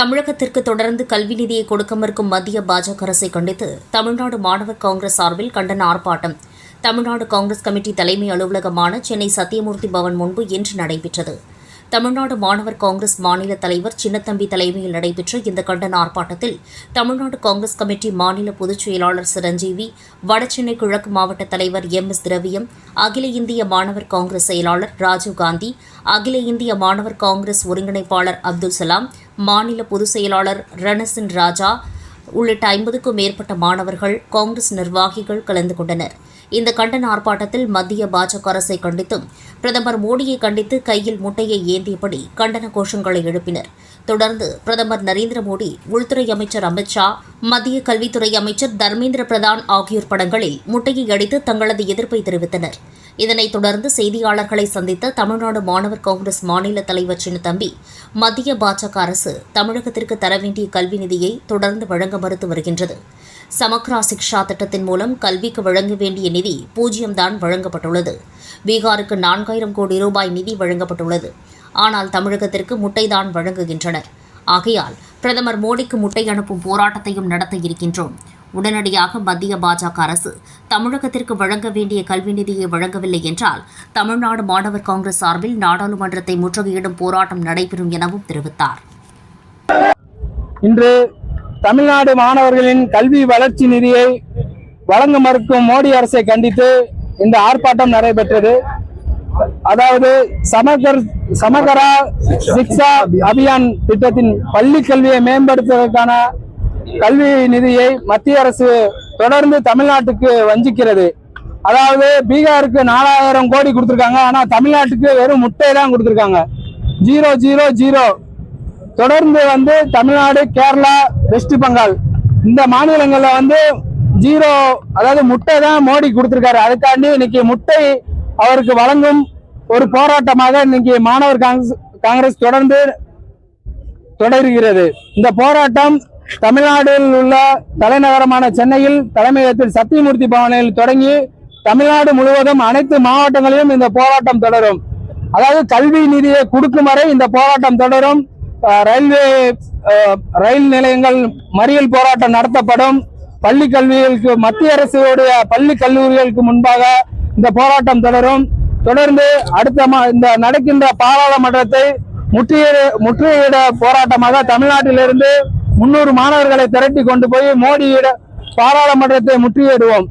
தமிழகத்திற்கு தொடர்ந்து கல்வி நிதியை கொடுக்க மறுக்கும் மத்திய பாஜக அரசை கண்டித்து தமிழ்நாடு மாணவர் காங்கிரஸ் சார்பில் கண்டன ஆர்ப்பாட்டம். தமிழ்நாடு காங்கிரஸ் கமிட்டி தலைமை அலுவலகமான சென்னை சத்தியமூர்த்தி பவன் முன்பு இன்று நடைபெற்றது. தமிழ்நாடு மாணவர் காங்கிரஸ் மாநில தலைவர் சின்னத்தம்பி தலைமையில் நடைபெற்ற இந்த கண்டன ஆர்ப்பாட்டத்தில் தமிழ்நாடு காங்கிரஸ் கமிட்டி மாநில பொதுச் செயலாளர் சிரஞ்சீவி வடசென்னை கிழக்கு மாவட்ட தலைவர் எம். எஸ். திரவியம் அகில இந்திய மாணவர் காங்கிரஸ் செயலாளர் ராஜீவ்காந்தி அகில இந்திய மாணவர் காங்கிரஸ் ஒருங்கிணைப்பாளர் அப்துல் சலாம் மாநில பொதுச் செயலாளர் ரணசின் ராஜா உள்ளிட்ட ஐம்பதுக்கும் மேற்பட்ட மாணவர்கள் காங்கிரஸ் நிர்வாகிகள் கலந்து கொண்டனர். இந்த கண்டன ஆர்ப்பாட்டத்தில் மத்திய பாஜக அரசை கண்டித்தும் பிரதமர் மோடியை கண்டித்து கையில் முட்டையை ஏந்தியபடி கண்டன கோஷங்களை எழுப்பினர். தொடர்ந்து பிரதமர் நரேந்திர மோடி உள்துறை அமைச்சர் அமித் ஷா மத்திய கல்வித்துறை அமைச்சர் தர்மேந்திர பிரதான் ஆகியோர் படங்களில் முட்டையை அடித்து தங்களது எதிர்ப்பை தெரிவித்தனர். இதனைத் தொடர்ந்து செய்தியாளர்களை சந்தித்த தமிழ்நாடு மாணவர் காங்கிரஸ் மாநில தலைவர் சின்னத்தம்பி மத்திய பாஜக அரசு தமிழகத்திற்கு தர வேண்டிய கல்வி நிதியை தொடர்ந்து வழங்க மறுத்து வருகின்றது. சமக்ரா சிக்ஷா திட்டத்தின் மூலம் கல்விக்கு வழங்க வேண்டிய நிதி பூஜ்ஜியம்தான் வழங்கப்பட்டுள்ளது. பீகாருக்கு நான்காயிரம் கோடி ரூபாய் நிதி வழங்கப்பட்டுள்ளது. ஆனால் தமிழகத்திற்கு முட்டைதான் வழங்குகின்றனர். ஆகையால் பிரதமர் மோடிக்கு முட்டை அனுப்பும் போராட்டத்தையும் நடத்த இருக்கின்றோம். உடனடியாக மத்திய பாஜக அரசு தமிழகத்திற்கு வழங்க வேண்டிய கல்வி நிதியை வழங்கவில்லை என்றால் தமிழ்நாடு மாணவர் காங்கிரஸ் சார்பில் நாடாளுமன்றத்தை முற்றுகையிடும் போராட்டம் நடைபெறும் எனவும் தெரிவித்தார். இன்று தமிழ்நாடு மாணவர்களின் கல்வி வளர்ச்சி நிதியை வழங்க மறுக்கும் மோடி அரசை கண்டித்து இந்த ஆர்ப்பாட்டம் நடைபெற்றது. அதாவது சமகர் சமகரா சிக்ஷா அபியான் திட்டத்தின் பள்ளி கல்வியை மேம்படுத்துவதற்கான கல்வி நிதியை மத்திய அரசு தொடர்ந்து தமிழ்நாட்டுக்கு வஞ்சிக்கிறது. அதாவது பீகாருக்கு நாலாயிரம் கோடி கொடுத்துருக்காங்க. ஆனால் தமிழ்நாட்டுக்கு வெறும் முட்டை தான் கொடுத்துருக்காங்க. Zero zero zero. தொடர்ந்து வந்து தமிழ்நாடு கேரளா வெஸ்ட் பெங்கால். இந்த மாநிலங்களில் வந்து ஜீரோ அதாவது முட்டை தான் மோடி கொடுத்துருக்காரு. அதுக்காண்டி இன்னைக்கு முட்டை அவருக்கு வழங்கும் ஒரு போராட்டமாக இன்னைக்கு மாணவர் காங்கிரஸ் காங்கிரஸ் தொடர்ந்து தொடர்கிறது. இந்த போராட்டம் தமிழ்நாட்டில் உள்ள தலைநகரமான சென்னையில் தலைமையகத்தில் சத்தியமூர்த்தி பவனில் தொடங்கி தமிழ்நாடு முழுவதும் அனைத்து மாவட்டங்களிலும் இந்த போராட்டம் தொடரும். அதாவது கல்வி நிதியை கொடுக்கும் வரை இந்த போராட்டம் தொடரும். ரயில்வே ரயில் நிலையங்கள் மறியல் போராட்டம் நடத்தப்படும். பள்ளி கல்விகளுக்கு மத்திய அரசுடைய பள்ளி கல்லூரிகளுக்கு முன்பாக இந்த போராட்டம் தொடரும். தொடர்ந்து அடுத்த மா- இந்த நடக்கின்ற பாராளுமன்றத்தை முற்றுகையிட முற்றுகையிட போராட்டமாக தமிழ்நாட்டிலிருந்து முன்னூறு மாணவர்களை திரட்டி கொண்டு போய் மோடியிட பாராளுமன்றத்தை முற்றுகையிடுவோம்.